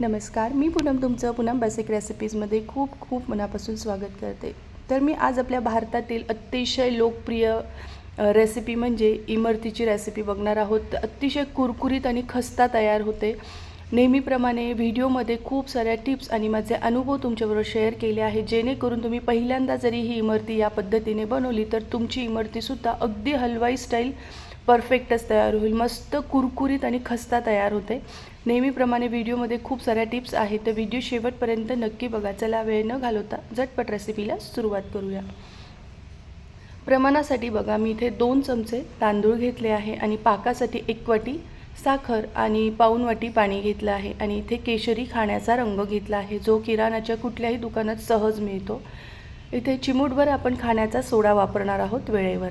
नमस्कार मी पूनम तुमचं पूनम बेसिक रेसिपीजमध्ये खूप खूप मनापासून स्वागत करते. तर मी आज आपल्या भारतातील अतिशय लोकप्रिय रेसिपी म्हणजे इमरतीची रेसिपी बघणार आहोत. तर अतिशय कुरकुरीत आणि खस्ता तयार होते. नेहमीप्रमाणे व्हिडिओमध्ये खूप साऱ्या टिप्स आणि माझे अनुभव तुमच्याबरोबर शेअर केले आहे जेणेकरून तुम्ही पहिल्यांदा जरी ही इमरती या पद्धतीने बनवली तर तुमची इमरतीसुद्धा अगदी हलवाई स्टाईल परफेक्टच तयार होईल. मस्त कुरकुरीत आणि खस्ता तयार होते. नेहमीप्रमाणे व्हिडिओमध्ये खूप साऱ्या टिप्स आहेत. तर व्हिडिओ शेवटपर्यंत नक्की बघा. चला वेळ न घालवता झटपट रेसिपीला सुरुवात करूया. प्रमाणासाठी बघा मी इथे दोन चमचे तांदूळ घेतले आहे आणि पाकासाठी एक वाटी साखर आणि पाऊन वाटी पाणी घेतलं आहे आणि इथे केशरी खाण्याचा रंग घेतला आहे. जो किराणाच्या कुठल्याही दुकानात सहज मिळतो. इथे चिमूटभर आपण खाण्याचा सोडा वापरणार आहोत वेळेवर.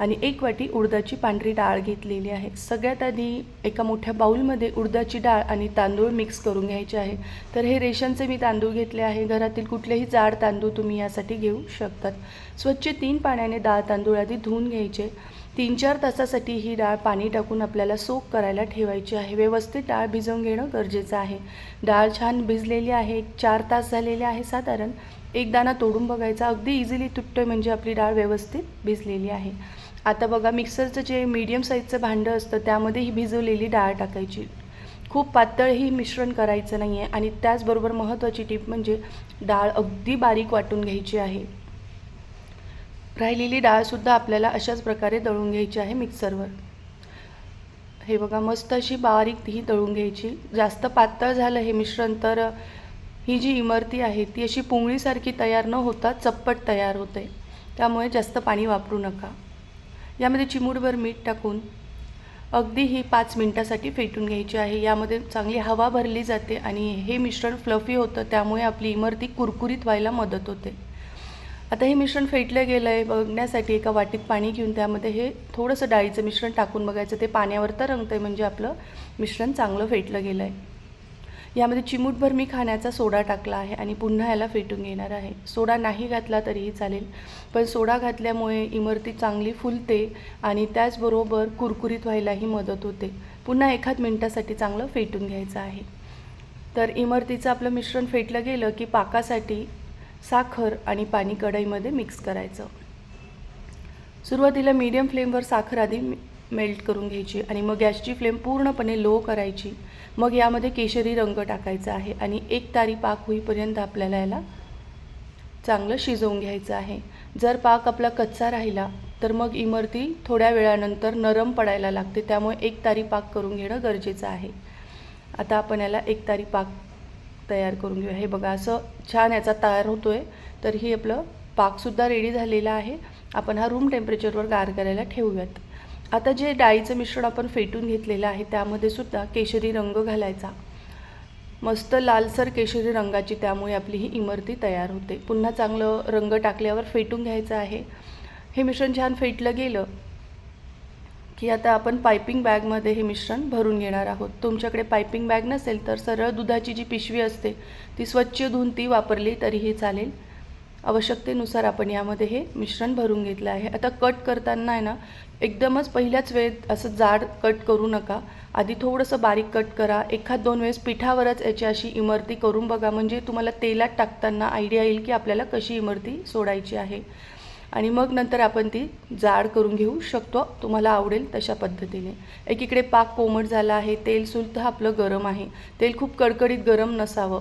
आणि एक वाटी उडदाची पांढरी डाळ घेतलेली आहे. सगळ्यात आधी एका मोठ्या बाऊलमध्ये उडदाची डाळ आणि तांदूळ मिक्स करून घ्यायचे आहे. तर हे रेशनचे मी तांदूळ घेतले आहे. घरातील कुठलेही जाड तांदूळ तुम्ही यासाठी घेऊ शकतात. स्वच्छ तीन पाण्याने डाळ तांदूळ आधी धुवून घ्यायचे. तीन चार तासासाठी ही डाळ पाणी टाकून आपल्याला सोक करायला ठेवायची आहे. व्यवस्थित डाळ भिजवून घेणं गरजेचं आहे. डाळ छान भिजलेली आहे. एक चार तास झालेले आहे साधारण. एक दाना तोडून बघायचा. अगदी इझिली तुटतं म्हणजे आपली डाळ व्यवस्थित भिजलेली आहे. आता बघा मिक्सरचं जे मीडियम साईजचं भांडं असतं त्यामध्ये ही भिजवलेली डाळ टाकायची. खूप पातळही मिश्रण करायचं नाही आहे आणि त्याचबरोबर महत्त्वाची टीप म्हणजे डाळ अगदी बारीक वाटून घ्यायची आहे. राहिलेली डाळसुद्धा आपल्याला अशाच प्रकारे दळून घ्यायची आहे मिक्सरवर. हे बघा मस्त अशी बारीक ही दळून घ्यायची. जास्त पातळ झालं हे मिश्रण तर ही जी इमरती आहे ती अशी पुंगळीसारखी तयार न होता चप्पट तयार होते. त्यामुळे जास्त पाणी वापरू नका. यामध्ये चिमूटभर मीठ टाकून अगदी ही पाच मिनटासाठी फेटून घ्यायची आहे. यामध्ये चांगली हवा भरली जाते आणि हे मिश्रण फ्लफी होतं त्यामुळे आपली इमरती कुरकुरीत व्हायला मदत होते. आता हे मिश्रण फेटलं गेलं आहे बघण्यासाठी एका वाटीत पाणी घेऊन त्यामध्ये हे थोडंसं डाळीचं मिश्रण टाकून बघायचं. ते पाण्यावर तर रंगतं आहे म्हणजे आपलं मिश्रण चांगलं फेटलं गेलं आहे यामध्ये चिमूटभर मी खाण्याचा सोडा टाकला आहे आणि पुन्हा याला फेटून घेणार आहे. सोडा नाही घातला तरीही चालेल पण सोडा घातल्यामुळे इमरती चांगली फुलते आणि त्याचबरोबर कुरकुरीत व्हायलाही मदत होते. पुन्हा एखाद मिनटासाठी चांगलं फेटून घ्यायचं आहे. तर इमरतीचं आपलं मिश्रण फेटलं गेलं की पाकासाठी साखर आणि पाणी कढईमध्ये मिक्स करायचं. सुरुवातीला मीडियम फ्लेमवर साखर आधी मेल्ट करून घ्यायची आणि मग गॅसची फ्लेम पूर्णपणे लो करायची. मग यामध्ये केशरी रंग टाकायचा आहे आणि एक तारी पाक होईपर्यंत आपल्याला याला चांगलं शिजवून घ्यायचं आहे. जर पाक आपला कच्चा राहिला तर मग इमरती थोड्या वेळानंतर नरम पडायला लागते त्यामुळे एक तारी पाक करून घेणं गरजेचं आहे. आता आपण याला एक तारी पाक तयार करून घेऊया. हे बघा असं छान याचा तयार होतो आहे तर ही आपलं पाकसुद्धा रेडी झालेला आहे. आपण हा रूम टेम्परेचरवर गार करायला ठेवूयात. आता जे डाळीचं मिश्रण आपण फेटून घेतलेलं आहे त्यामध्ये सुद्धा केशरी रंग घालायचा. मस्त लालसर केशरी रंगाची त्यामुळे आपली ही इमरती तयार होते. पुन्हा चांगलं रंग टाकल्यावर फेटून घ्यायचं आहे. हे मिश्रण छान फेटलं गेलं की आता आपण पायपिंग बॅगमध्ये हे मिश्रण भरून घेणार आहोत. तुमच्याकडे पायपिंग बॅग नसेल तर सरळ दुधाची जी पिशवी असते ती स्वच्छ धुवून ती वापरली तरीही चालेल. आवश्यकतेनुसार आपण यामध्ये हे मिश्रण भरून घेतलं आहे. आता कट करताना आहे ना एकदमच पहिल्याच वेळेत असं जाड कट करू नका. आधी थोडंसं बारीक कट करा. एखाद दोन वेळेस पिठावरच याची अशी इमरती करून बघा. म्हणजे तुम्हाला तेलात टाकताना आयडिया येईल की आपल्याला कशी इमरती सोडायची आहे. आणि मग नंतर आपण ती जाड करून घेऊ शकतो. तुम्हाला आवडेल तशा पद्धतीने. एकीकडे पाक कोमट झाला आहे तेलसुद्धा आपलं गरम आहे. तेल खूप कडकडीत गरम नसावं.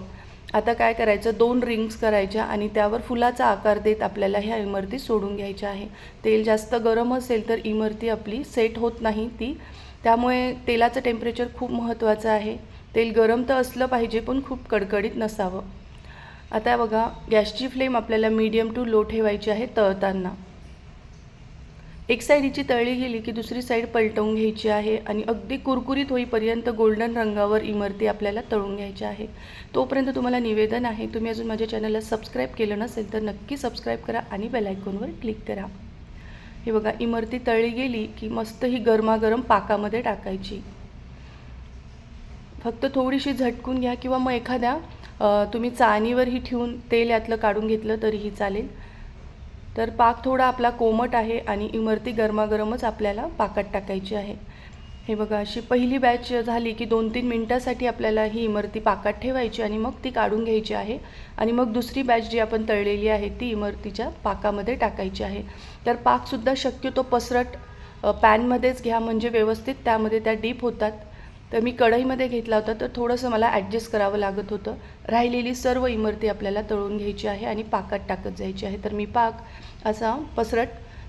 आता काय करायचं? दोन रिंग्स करायच्या आणि त्यावर फुलाचा आकार देत आपल्याला ह्या इमरती सोडून घ्यायच्या आहे. तेल जास्त गरम असेल तर इमरती आपली सेट होत नाही ती. त्यामुळे तेलाचं टेम्परेचर खूप महत्त्वाचं आहे. तेल गरम तर असलं पाहिजे पण खूप कडकडीत नसावं. आता बघा गॅसची फ्लेम आपल्याला मीडियम टू लो ठेवायची आहे तळताना. एक साईड हिची तळली गेली की दुसरी साईड पलटवून घ्यायची आहे आणि अगदी कुरकुरीत होईपर्यंत गोल्डन रंगावर इमरती आपल्याला तळून घ्यायची आहे. तोपर्यंत तुम्हाला निवेदन आहे तुम्ही अजून माझ्या चॅनलला सबस्क्राईब केलं नसेल तर नक्की सबस्क्राईब करा आणि बेलायकॉनवर क्लिक करा. हे बघा इमरती तळली गेली की मस्त ही गरमागरम पाकामध्ये टाकायची. फक्त थोडीशी झटकून घ्या किंवा मग एखाद्या तुम्ही चाळणीवरही ठेवून तेल यातलं काढून घेतलं तरीही चालेल. तर पाक थोडा आपला कोमट आहे आणि इमरती गरमागरमच आपल्याला पाकात टाकायची आहे. हे बघा अशी पहिली बॅच झाली की दोन तीन मिनटासाठी आपल्याला ही इमरती पाकात ठेवायची आणि मग ती काढून घ्यायची आहे. आणि मग दुसरी बॅच जी आपण तळलेली आहे ती इमरतीच्या पाकामध्ये टाकायची आहे. तर पाकसुद्धा शक्यतो पसरट पॅनमध्येच घ्या. म्हणजे व्यवस्थित त्यामध्ये त्या डीप होतात. तर मी कढईमध्ये घेतला होता तर थोडंसं मला ॲडजस्ट करावं लागत होतं. राहिलेली सर्व इमरती आपल्याला तळून घ्यायची आहे आणि पाकात टाकत जायची आहे. तर मी पाक असा पसरट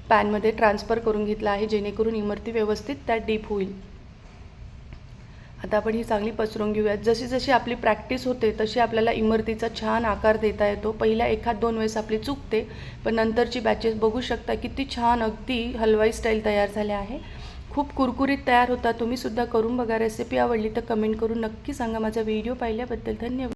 पॅनमध्ये ट्रान्सफर करून घेतला आहे जेणेकरून इमरती व्यवस्थित त्यात डीप होईल. आता आपण ही चांगली पसरून घेऊयात. जशी जशी आपली प्रॅक्टिस होते तशी आपल्याला इमरतीचा छान आकार देता येतो. पहिल्या एखाद दोन वेळेस आपली चुकते पण नंतरची बॅचेस बघू शकता किती छान अगदी हलवाई स्टाईल तयार झाल्या आहे. खूप कुरकुरीत तयार होता. तुम्ही सुद्धा करून बघा रेसिपी आवडली तर कमेंट करून नक्की सांगा. माझा व्हिडिओ पाहिल्याबद्दल धन्यवाद.